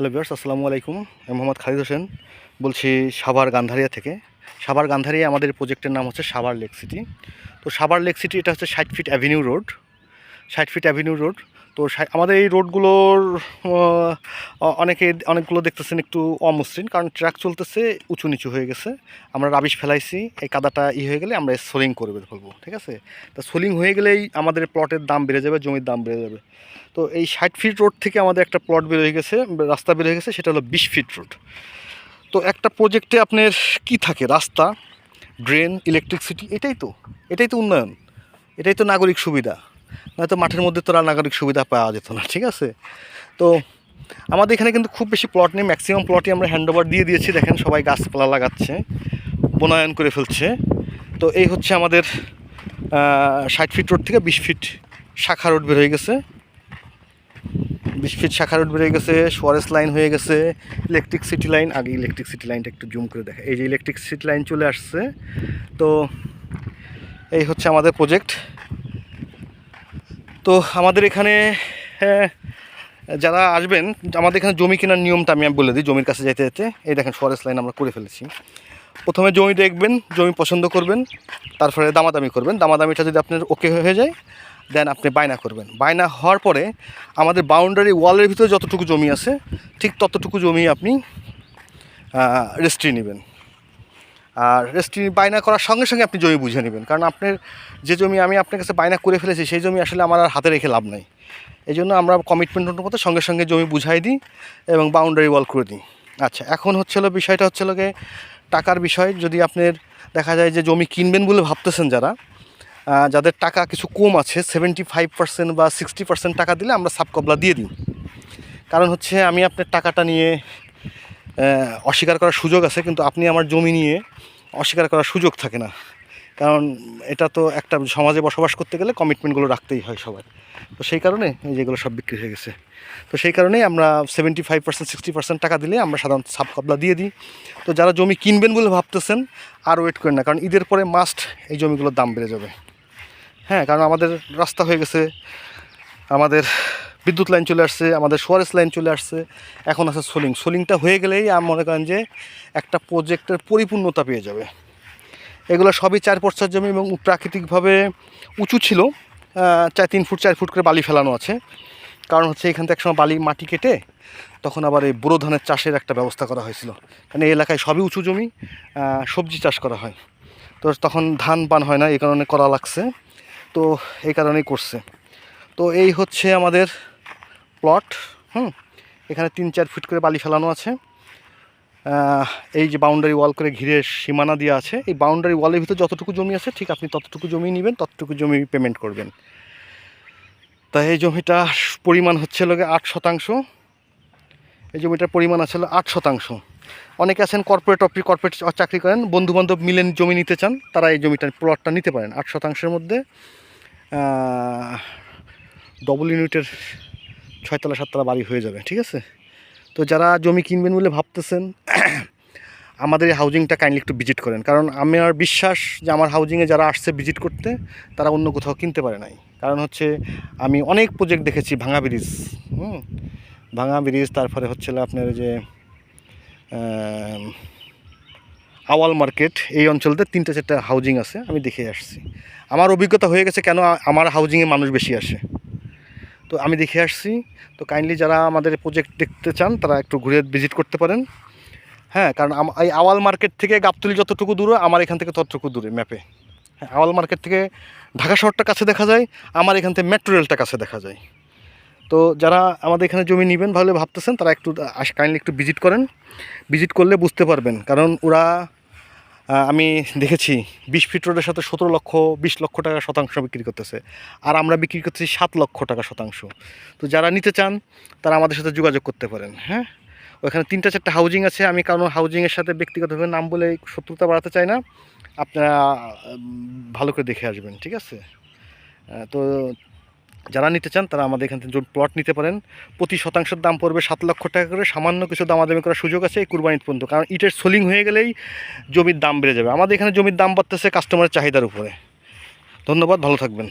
Hello বিয়ার্স আসসালামু আলাইকুম। আমি মোহাম্মদ খালিদ হোসেন। বলছি সাভার গান্ধারিয়া থেকে। সাভার গান্ধারিয়া আমাদের প্রজেক্টের নাম হচ্ছে সাভার লেক সিটি। তো সাভার লেক সিটি, এটা হচ্ছে ষাট ফিট অ্যাভিনিউ রোড ষাট ফিট অ্যাভিনিউ রোড তো আমাদের এই রোডগুলোর অনেকে অনেকগুলো দেখতেছেন একটু অমসৃণ, কারণ ট্র্যাক চলতেছে, উঁচু নিচু হয়ে গেছে। আমরা রাবিশ ফেলাইছি, এই কাদাটা ই হয়ে গেলে আমরা সোলিং করে ফেলব, ঠিক আছে? তা সোলিং হয়ে গেলেই আমাদের প্লটের দাম বেড়ে যাবে, জমির দাম বেড়ে যাবে। তো এই ষাট ফিট রোড থেকে আমাদের একটা প্লট বের হয়ে গেছে, রাস্তা বের হয়ে গেছে, সেটা হলো বিশ ফিট রোড তো একটা প্রজেক্টে আপনার কি থাকে? রাস্তা ড্রেন ইলেকট্রিসিটি এটাই তো এটাই তো উন্নয়ন। এটাই তো নাগরিক সুবিধা। নয়তো মাঠের মধ্যে তো আর নাগরিক সুবিধা পাওয়া যেত না, ঠিক আছে? তো আমাদের এখানে কিন্তু খুব বেশি প্লট নেই ম্যাক্সিমাম প্লটই আমরা হ্যান্ড ওভার দিয়ে দিয়েছি, দেখেন সবাই গাছপালা লাগাচ্ছে, বনায়ন করে ফেলছে। তো এই হচ্ছে আমাদের ষাট ফিট রোড থেকে বিশ ফিট শাখা রোড বের হয়ে গেছে। বিশ ফিট শাখা রোড বেরিয়ে গেছে সোয়ারেস লাইন হয়ে গেছে ইলেকট্রিক সিটি লাইন আগে ইলেকট্রিক সিটি লাইনটা একটু জুম করে দেখা এই যে ইলেকট্রিক সিটি লাইন চলে আসছে। তো এই হচ্ছে আমাদের প্রজেক্ট তো আমাদের এখানে হ্যাঁ, যারা আসবেন আমাদের এখানে জমি কেনার নিয়মটা আমি বলে দিই জমির কাছে যেতে যেতে। এই দেখেন ফরেস্ট লাইন আমরা করে ফেলেছি। প্রথমে জমি দেখবেন জমি পছন্দ করবেন তারপরে দামাদামি করবেন। দামাদামিটা যদি আপনার ওকে হয়ে যায় দেন আপনি বায়না করবেন। বায়না হওয়ার পরে আমাদের বাউন্ডারি ওয়ালের ভিতরে যতটুকু জমি আছে ঠিক ততটুকু জমি আপনি রেস্ট্রি নেবেন। আর রেস্ট্রি বায়না করার সঙ্গে সঙ্গে আপনি জমি বুঝে নেবেন। কারণ আপনার যে জমি আমি আপনার কাছে বায়না করে ফেলেছি, সেই জমি আসলে আমার আর হাতে রেখে লাভ নাই। এই জন্য আমরা কমিটমেন্ট মতো সঙ্গে সঙ্গে জমি বুঝাই দিই এবং বাউন্ডারি ওয়াল করে দিই। আচ্ছা এখন হচ্ছে হলো বিষয়টা হচ্ছে গিয়ে টাকার বিষয়। যদি আপনার দেখা যায় যে জমি কিনবেন বলে ভাবতেছেন যারা যাদের টাকা কিছু কম আছে সেভেন্টি ফাইভ পার্সেন্ট বা সিক্সটি পার্সেন্ট টাকা দিলে আমরা সাবকবলা দিয়ে দিই। কারণ হচ্ছে আমি আপনার টাকাটা নিয়ে অস্বীকার করার সুযোগ আছে, কিন্তু আপনি আমার জমি নিয়ে অস্বীকার করার সুযোগ থাকে না। কারণ এটা তো একটা সমাজে বসবাস করতে গেলে কমিটমেন্টগুলো রাখতেই হয় সবার। তো সেই কারণে এই যেগুলো সব বিক্রি হয়ে গেছে। তো সেই কারণেই আমরা seventy five percent sixty percent টাকা দিলে আমরা সাধারণত সাব কবলা দিয়ে দিই। তো যারা জমি কিনবেন বলে ভাবতেছেন, আর ওয়েট করেন না, কারণ ঈদের পরে মাস্ট এই জমিগুলোর দাম বেড়ে যাবে। হ্যাঁ কারণ আমাদের রাস্তা হয়ে গেছে, আমাদের বিদ্যুৎ লাইন চলে আসছে, আমাদের সোয়ারেস লাইন চলে আসছে, এখন আছে সোলিং। সোলিংটা হয়ে গেলেই আমি মনে করেন যে একটা প্রজেক্টের পরিপূর্ণতা পেয়ে যাবে। এগুলো সবই চার পর্চার জমি এবং প্রাকৃতিকভাবে উঁচু ছিল। চার, তিন ফুট, চার ফুট করে বালি ফেলানো আছে। কারণ হচ্ছে এখান থেকে একসময় বালি, মাটি কেটে তখন আবার এই বোরো ধানের চাষের একটা ব্যবস্থা করা হয়েছিল। কারণ এই এলাকায় সবই উঁচু জমি সবজি চাষ করা হয়। তো তখন ধান পান হয় না, এই কারণে করা লাগছে। তো এই কারণেই করছে। তো এই হচ্ছে আমাদের প্লট হুম, এখানে তিন চার ফিট করে বালি ফেলানো আছে। এই যে বাউন্ডারি ওয়াল করে ঘিরে সীমানা দেওয়া আছে, এই বাউন্ডারি ওয়ালের ভিতরে যতটুকু জমি আছে, ঠিক আপনি ততটুকু জমি নেবেন, ততটুকু জমি পেমেন্ট করবেন। তা এই জমিটা পরিমাণ হচ্ছে লোকে আট শতাংশ। এই জমিটার পরিমাণ আছে আট শতাংশ। অনেকে আছেন কর্পোরেট অফি কর্পোরেট চাকরি করেন বন্ধু বান্ধব মিলে জমি নিতে চান, তারা এই জমিটার প্লটটা নিতে পারেন। আট শতাংশের মধ্যে ডবল ইউনিটের ছয়তলা, সাততলা বাড়ি হয়ে যাবে, ঠিক আছে? তো যারা জমি কিনবেন বলে ভাবতেছেন, আমাদের এই হাউজিংটা কাইন্ডলি একটু ভিজিট করেন। কারণ আমার বিশ্বাস যে আমার হাউজিংয়ে যারা আসছে ভিজিট করতে, তারা অন্য কোথাও কিনতে পারে নাই। কারণ হচ্ছে, আমি অনেক প্রজেক্ট দেখেছি, ভাঙা ব্রিজ, হুম? ভাঙা ব্রিজ, তারপরে হচ্ছে আপনার যে আওয়াল মার্কেট, এই অঞ্চলতে তিনটে, চারটে হাউজিং আছে, আমি দেখে আসছি। আমার অভিজ্ঞতা হয়ে গেছে কেন আমার হাউজিংয়ে মানুষ বেশি আসে। তো আমি দেখে আসছি। তো কাইন্ডলি যারা আমাদের প্রজেক্ট দেখতে চান, তারা একটু ঘুরে ভিজিট করতে পারেন। হ্যাঁ কারণ এই আওয়াল মার্কেট থেকে গাবতলি যতটুকু দূরে, আমার এখান থেকে ততটুকু দূরে ম্যাপে হ্যাঁ আওয়াল মার্কেট থেকে ঢাকা শহরটা কাছে দেখা যায়, আমার এখান থেকে মেট্রো রেলটা কাছে দেখা যায়। তো যারা আমাদের এখানে জমি নেবেন ভালো ভাবতেছেন, তারা একটু কাইন্ডলি একটু ভিজিট করেন। ভিজিট করলে বুঝতে পারবেন, কারণ ওরা আমি দেখেছি বিশ ফিট রোডের সাথে সতেরো লক্ষ, বিশ লক্ষ টাকা শতাংশ বিক্রি করতেছে। আর আমরা বিক্রি করতেছি সাত লক্ষ টাকা শতাংশ। তো যারা নিতে চান, তারা আমাদের সাথে যোগাযোগ করতে পারেন হ্যাঁ? ওখানে তিনটা চারটা হাউজিং আছে। আমি কারণ হাউজিংয়ের সাথে ব্যক্তিগতভাবে নাম বলে শত্রুতা বাড়াতে চাই না। আপনারা ভালো করে দেখে আসবেন, ঠিক আছে? তো যারা নিতে চান, তারা আমাদের এখান থেকে প্লট নিতে পারেন। প্রতি শতাংশের দাম পড়বে সাত লক্ষ টাকা করে। সামান্য কিছু দামাদামি করার সুযোগ আছে এই কুরবানির পর্যন্ত। কারণ ইটের সোলিং হয়ে গেলেই জমির দাম বেড়ে যাবে। আমাদের এখানে জমির দাম বাড়তেছে কাস্টমারের চাহিদার উপরে। ধন্যবাদ, ভালো থাকবেন।